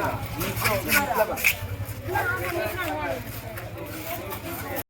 どうもみんなのおいでください。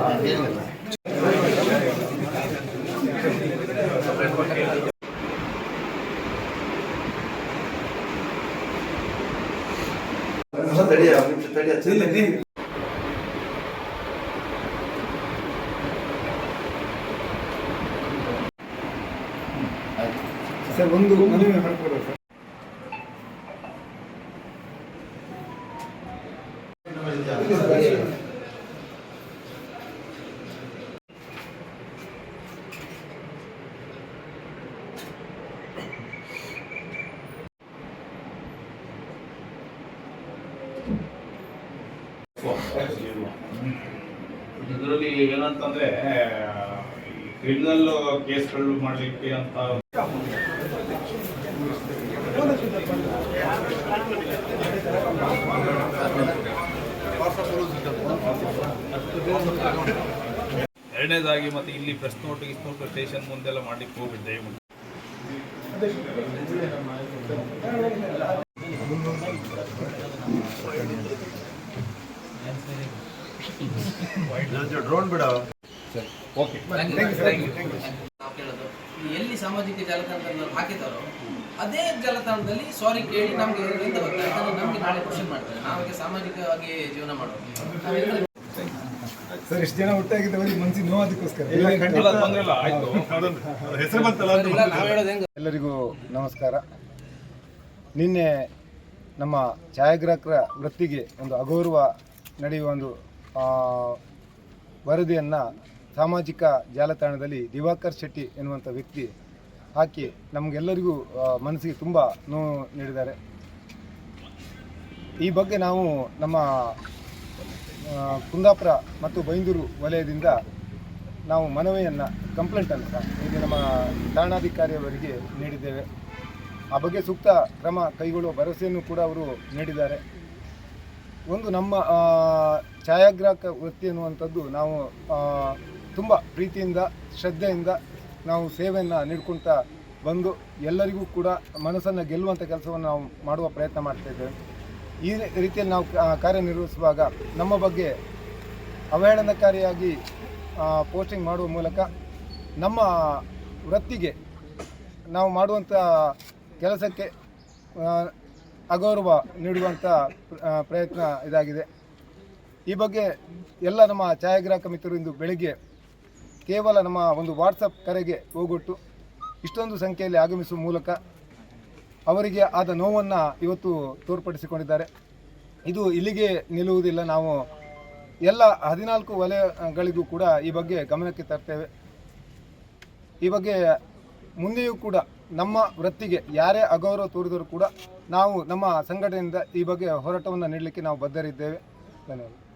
Kundapura ಸ್ಟೇಷನಿಗೆ ತಡಿಯ ತಡಿಯ sir ಒಂದು ಮನವಿ ಮಾಡ್ಕೊಡ್ಬೇಕು ಸರ್ ಇದರಲ್ಲಿ ಏನಂತಂದ್ರೆ ಕ್ರಿಮಿನಲ್ ಕೇಸ್ಗಳು ಮಾಡಲಿಕ್ಕೆ ಅಂತ ಎರಡನೇದಾಗಿ ಮತ್ತೆ ಇಲ್ಲಿ ಪ್ರೆಸ್ ನೋಟ್ ಗೀಸ್ ನೋಟ್ ಸ್ಟೇಷನ್ ಮುಂದೆಲ್ಲ ಮಾಡ್ಲಿಕ್ಕೆ ಹೋಗ್ಬಿಟ್ಟು ಡ್ರೋನ್ ಬಿಡ. ಓಕೆ ಎಲ್ಲಿ ಸಾಮಾಜಿಕ ಜಾಲತಾಣದಲ್ಲಿ ಹಾಕಿದಾರೋ ಅದೇ ಜಾಲತಾಣದಲ್ಲಿ ಸಾರಿ ಕೇಳಿ ನಮ್ಗೆ ಎಂತ ಗೊತ್ತಾ? ಅದನ್ನು ನಮ್ಗೆ ನಾಳೆ ಕ್ವಶನ್ ಮಾಡ್ತಾರೆ. ನಾವೀಗ ಸಾಮಾಜಿಕವಾಗಿ ಜೀವನ ಮಾಡೋದು. ಸರ್ ಎಷ್ಟು ಜನ ಒಟ್ಟಾಗಿದ್ದವರಿಗೆ ಮನಸ್ಸಿಗೆ ನೋವಾದಕ್ಕೋಸ್ಕರ ಎಲ್ಲರಿಗೂ ನಮಸ್ಕಾರ. ನಿನ್ನೆ ನಮ್ಮ ಛಾಯಾಗ್ರಾಹಕರ ವೃತ್ತಿಗೆ ಒಂದು ಅಗೌರವ ನಡೆಯುವ ಒಂದು ಆ, ವರದಿಯನ್ನು ಸಾಮಾಜಿಕ ಜಾಲತಾಣದಲ್ಲಿ ದಿವಾಕರ್ ಶೆಟ್ಟಿ ಎನ್ನುವಂಥ ವ್ಯಕ್ತಿ ಹಾಕಿ ನಮಗೆಲ್ಲರಿಗೂ ಮನಸ್ಸಿಗೆ ತುಂಬ ನೋವು ನೀಡಿದ್ದಾರೆ. ಈ ಬಗ್ಗೆ ನಾವು ನಮ್ಮ ಕುಂದಾಪುರ ಮತ್ತು ಬೈಂದೂರು ವಲಯದಿಂದ ನಾವು ಮನವಿಯನ್ನು ಕಂಪ್ಲೇಂಟನ್ನು ಇಲ್ಲಿ ನಮ್ಮ ಠಾಣಾಧಿಕಾರಿಯವರಿಗೆ ನೀಡಿದ್ದೇವೆ. ಆ ಬಗ್ಗೆ ಸೂಕ್ತ ಕ್ರಮ ಕೈಗೊಳ್ಳುವ ಭರವಸೆಯನ್ನು ಕೂಡ ಅವರು ನೀಡಿದ್ದಾರೆ. ಒಂದು ನಮ್ಮ ಛಾಯಾಗ್ರಾಹಕ ವೃತ್ತಿ ಎನ್ನುವಂಥದ್ದು ನಾವು ತುಂಬ ಪ್ರೀತಿಯಿಂದ, ಶ್ರದ್ಧೆಯಿಂದ ನಾವು ಸೇವೆಯನ್ನು ನೀಡ್ಕೊಳ್ತಾ ಬಂದು ಎಲ್ಲರಿಗೂ ಕೂಡ ಮನಸ್ಸನ್ನು ಗೆಲ್ಲುವಂಥ ಕೆಲಸವನ್ನು ನಾವು ಮಾಡುವ ಪ್ರಯತ್ನ ಮಾಡ್ತಾಯಿದ್ದೇವೆ ಈ ರೀತಿಯಲ್ಲಿ ನಾವು ಕಾರ್ಯನಿರ್ವಹಿಸುವಾಗ ನಮ್ಮ ಬಗ್ಗೆ ಅವಹೇಳನಕಾರಿಯಾಗಿ ಪೋಸ್ಟಿಂಗ್ ಮಾಡುವ ಮೂಲಕ ನಮ್ಮ ವೃತ್ತಿಗೆ ನಾವು ಮಾಡುವಂಥ ಕೆಲಸಕ್ಕೆ ಅಗೌರವ ನೀಡುವಂಥ ಪ್ರಯತ್ನ ಇದಾಗಿದೆ. ಈ ಬಗ್ಗೆ ಎಲ್ಲ ನಮ್ಮ ಛಾಯಾಗ್ರಾಹಕ ಮಿತ್ರರು ಇಂದು ಬೆಳಿಗ್ಗೆ ಕೇವಲ ನಮ್ಮ ಒಂದು ವಾಟ್ಸಪ್ ಕರೆಗೆ ಹೋಗೊಟ್ಟು ಇಷ್ಟೊಂದು ಸಂಖ್ಯೆಯಲ್ಲಿ ಆಗಮಿಸುವ ಮೂಲಕ ಅವರಿಗೆ ಆದ ನೋವನ್ನು ಇವತ್ತು ತೋರ್ಪಡಿಸಿಕೊಂಡಿದ್ದಾರೆ. ಇದು ಇಲ್ಲಿಗೆ ನಿಲ್ಲುವುದಿಲ್ಲ. ನಾವು ಎಲ್ಲ ಹದಿನಾಲ್ಕು ವಲಯಗಳಿಗೂ ಕೂಡ ಈ ಬಗ್ಗೆ ಗಮನಕ್ಕೆ ತರ್ತೇವೆ. ಈ ಬಗ್ಗೆ ಮುಂದೆಯೂ ಕೂಡ ನಮ್ಮ ವೃತ್ತಿಗೆ ಯಾರೇ ಅಗೌರವ ತೋರಿದರೂ ಕೂಡ ನಾವು ನಮ್ಮ ಸಂಘಟನೆಯಿಂದ ಈ ಬಗ್ಗೆ ಹೋರಾಟವನ್ನು ನೀಡಲಿಕ್ಕೆ ನಾವು ಬದ್ಧರಿದ್ದೇವೆ. ಧನ್ಯವಾದ.